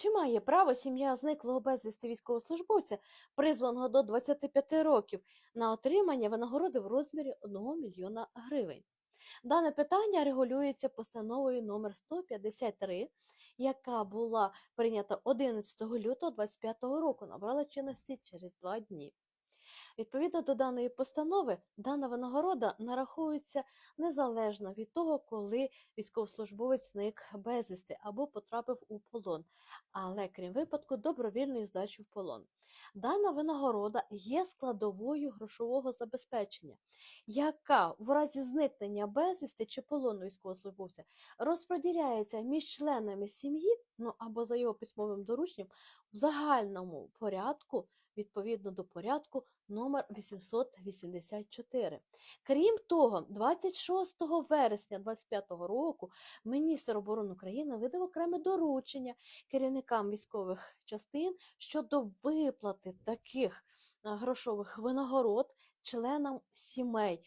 Чи має право сім'я зниклого безвісти військовослужбовця, призваного до 25 років, на отримання винагороди в розмірі 1 мільйона гривень? Дане питання регулюється постановою номер 153, яка була прийнята 11 лютого 2025 року, набрала чинності через два дні. Відповідно до даної постанови, дана винагорода нараховується незалежно від того, коли військовослужбовець зник безвісти або потрапив у полон, але крім випадку добровільної здачі в полон. Дана винагорода є складовою грошового забезпечення, яка в разі зникнення безвісти чи полону військовослужбовця розподіляється між членами сім'ї, ну або за його письмовим дорученням, в загальному порядку відповідно до порядку номер 884. Крім того, 26 вересня 2025 року міністр оборони України видав окреме доручення керівникам військових частин щодо виплати таких грошових винагород членам сімей